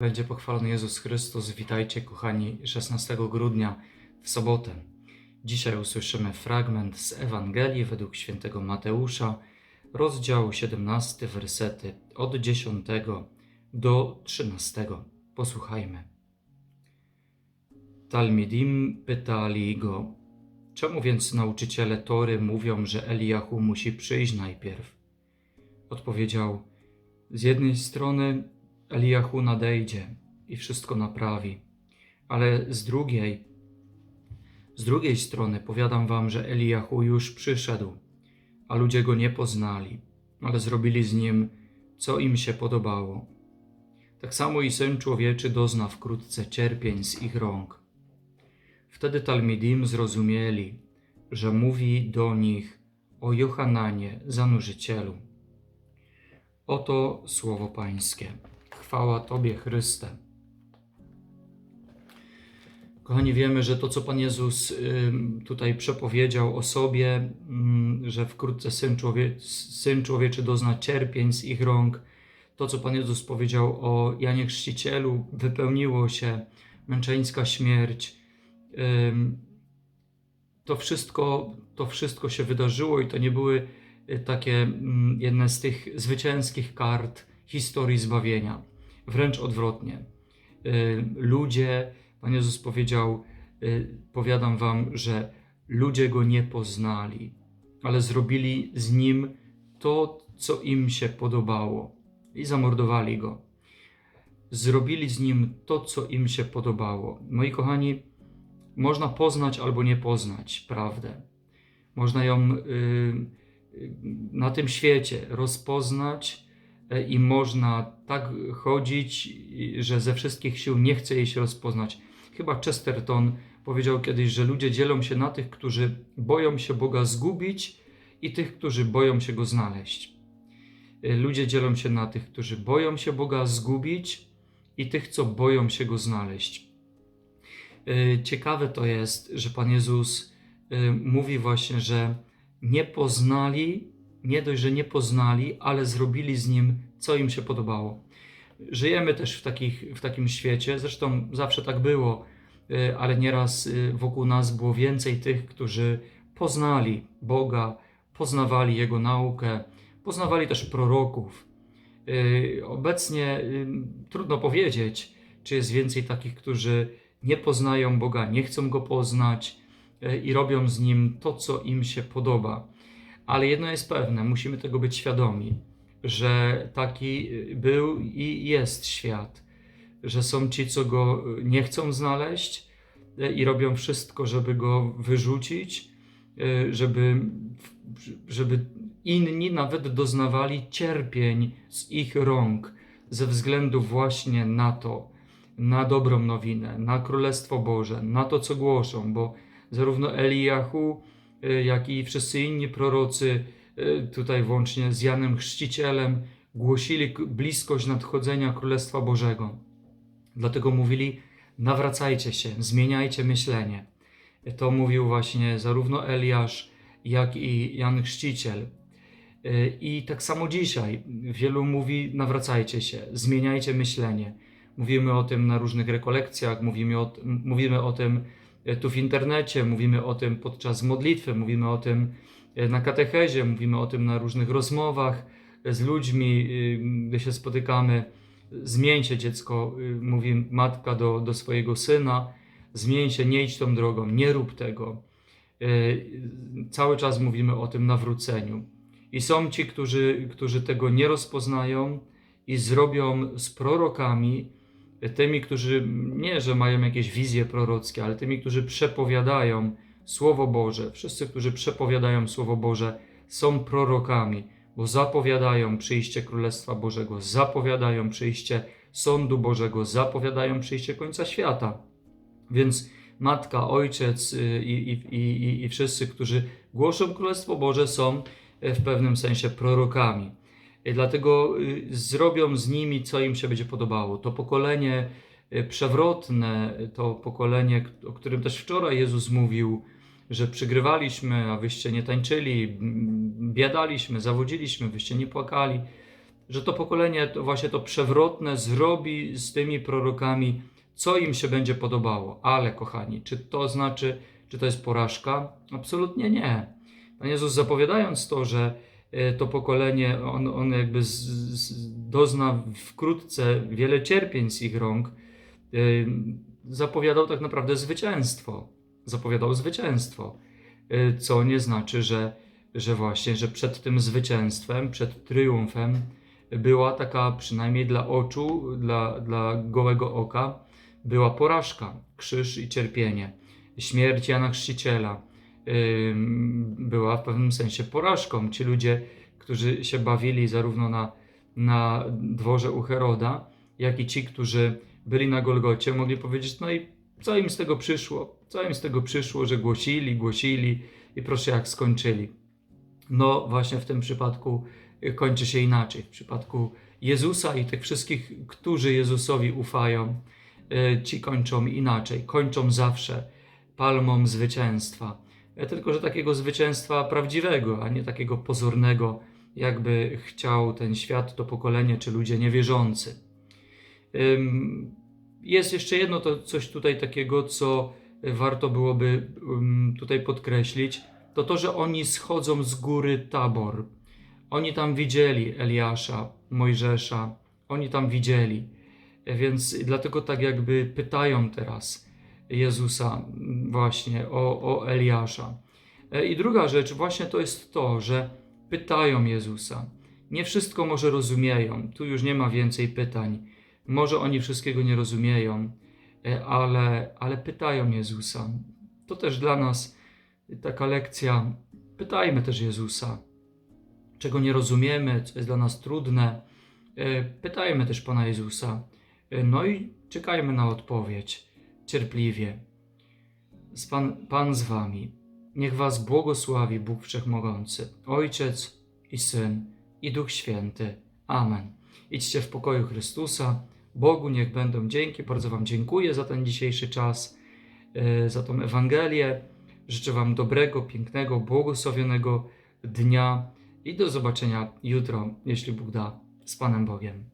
Będzie pochwalony Jezus Chrystus. Witajcie, kochani, 16 grudnia w sobotę. Dzisiaj usłyszymy fragment z Ewangelii według świętego Mateusza, rozdział 17, wersety od 10 do 13. Posłuchajmy. Talmidim pytali go, czemu więc nauczyciele Tory mówią, że Eliahu musi przyjść najpierw? Odpowiedział, z jednej strony Eliahu nadejdzie i wszystko naprawi, ale z drugiej, z drugiej strony powiadam wam, że Eliahu już przyszedł, a ludzie go nie poznali, ale zrobili z nim, co im się podobało. Tak samo i Syn Człowieczy dozna wkrótce cierpień z ich rąk. Wtedy Talmidim zrozumieli, że mówi do nich o Johananie, zanurzycielu. Oto słowo Pańskie. Chwała Tobie, Chryste. Kochani, wiemy, że to, co Pan Jezus tutaj przepowiedział o sobie, że wkrótce Syn, człowie, Syn Człowieczy dozna cierpień z ich rąk, to, co Pan Jezus powiedział o Janie Chrzcicielu, wypełniło się męczeńska śmierć. To wszystko, to wszystko się wydarzyło i to nie były y, takie jedne z tych zwycięskich kart historii zbawienia. Wręcz odwrotnie. Y, Ludzie, Pan Jezus powiedział, y, powiadam wam, że ludzie go nie poznali, ale zrobili z nim to, co im się podobało i zamordowali go. Zrobili z nim to, co im się podobało. Moi kochani, można poznać albo nie poznać prawdę. Można ją y, y, na tym świecie rozpoznać i można tak chodzić, że ze wszystkich sił nie chce jej się rozpoznać. Chyba Chesterton powiedział kiedyś, że ludzie dzielą się na tych, którzy boją się Boga zgubić i tych, którzy boją się go znaleźć. Y, Ludzie dzielą się na tych, którzy boją się Boga zgubić i tych, co boją się go znaleźć. Y, Ciekawe to jest, że Pan Jezus mówi właśnie, że nie poznali, nie dość, że nie poznali, ale zrobili z nim, co im się podobało. Żyjemy też w, takich, w takim świecie, zresztą zawsze tak było, y, ale nieraz y, wokół nas było więcej tych, którzy poznali Boga, poznawali Jego naukę, poznawali też proroków. Y, Obecnie trudno powiedzieć, czy jest więcej takich, którzy nie poznają Boga, nie chcą Go poznać i robią z Nim to, co im się podoba. Ale jedno jest pewne, musimy tego być świadomi, że taki e, był i jest świat, że są ci, co Go e, nie chcą znaleźć e, i robią wszystko, żeby Go wyrzucić, żeby, żeby inni nawet doznawali cierpień z ich rąk ze względu właśnie na to, na dobrą nowinę, na Królestwo Boże, na to, co głoszą, bo zarówno Eliahu, y, jak i wszyscy inni prorocy, y, tutaj włącznie z Janem Chrzcicielem, głosili bliskość nadchodzenia Królestwa Bożego. Dlatego mówili: nawracajcie się, zmieniajcie myślenie. To mówił właśnie zarówno Eliasz, jak i Jan Chrzciciel. I tak samo dzisiaj wielu mówi: nawracajcie się, zmieniajcie myślenie. Mówimy o tym na różnych rekolekcjach, mówimy o, mówimy o tym e, tu w internecie, mówimy o tym podczas modlitwy, mówimy o tym e, na katechezie, mówimy o tym na różnych rozmowach e, z ludźmi, gdy się spotykamy. Zmień się dziecko, mówi matka do, do swojego syna, zmień się, nie idź tą drogą, nie rób tego. E, Cały czas mówimy o tym nawróceniu. I są ci, którzy, którzy tego nie rozpoznają i zrobią z prorokami, tymi, którzy nie, że mają jakieś wizje prorockie, ale tymi, którzy przepowiadają Słowo Boże. Wszyscy, którzy przepowiadają Słowo Boże, są prorokami, bo zapowiadają przyjście Królestwa Bożego, zapowiadają przyjście sądu Bożego, zapowiadają przyjście końca świata. Więc matka, ojciec y, i, i, i, i wszyscy, którzy głoszą Królestwo Boże, są y, w pewnym sensie prorokami. I Dlatego y, zrobią z nimi, co im się będzie podobało. To pokolenie y, przewrotne, to pokolenie, o którym też wczoraj Jezus mówił, że przygrywaliśmy, a wyście nie tańczyli, biadaliśmy, zawodziliśmy, wyście nie płakali. że to pokolenie, to właśnie to przewrotne, zrobi z tymi prorokami, co im się będzie podobało. Ale, kochani, czy to znaczy, czy to jest porażka? Absolutnie nie. Pan Jezus zapowiadając to, że to pokolenie, on, on jakby z, z, dozna wkrótce wiele cierpień z ich rąk, e, zapowiadał tak naprawdę zwycięstwo. Zapowiadał zwycięstwo, e, co nie znaczy, że, że właśnie, że przed tym zwycięstwem, przed triumfem była taka, przynajmniej dla oczu, dla, dla gołego oka, była porażka, krzyż i cierpienie. Śmierć Jana Chrzciciela była w pewnym sensie porażką. Ci ludzie, którzy się bawili zarówno na, na dworze u Heroda, jak i ci, którzy byli na Golgocie, mogli powiedzieć, no i co im z tego przyszło? Co im z tego przyszło, że głosili, głosili i proszę jak skończyli. No właśnie w tym przypadku kończy się inaczej. W przypadku Jezusa i tych wszystkich, którzy Jezusowi ufają, y, ci kończą inaczej. Kończą zawsze palmą zwycięstwa. E, Tylko, że takiego zwycięstwa prawdziwego, a nie takiego pozornego, jakby chciał ten świat, to pokolenie, czy ludzie niewierzący. Jest jeszcze jedno to coś tutaj takiego, co warto byłoby tutaj podkreślić, to to, że oni schodzą z góry Tabor. Oni tam widzieli Eliasza, Mojżesza, oni tam widzieli. E, Więc dlatego tak jakby pytają teraz Jezusa właśnie o, o Eliasza. E, I druga rzecz właśnie to jest to, że pytają Jezusa. Nie wszystko może rozumieją. Tu już nie ma więcej pytań. Może oni wszystkiego nie rozumieją, e, ale, ale pytają Jezusa. To też dla nas taka lekcja. Pytajmy też Jezusa, czego nie rozumiemy, co jest dla nas trudne. E, Pytajmy też Pana Jezusa. No i czekajmy na odpowiedź cierpliwie. Z Pan, Pan z Wami. Niech Was błogosławi Bóg Wszechmogący, Ojciec i Syn i Duch Święty. Amen. Idźcie w pokoju Chrystusa. Bogu niech będą dzięki. Bardzo Wam dziękuję za ten dzisiejszy czas, e, za tą Ewangelię. Życzę Wam dobrego, pięknego, błogosławionego dnia i do zobaczenia jutro, jeśli Bóg da, z Panem Bogiem.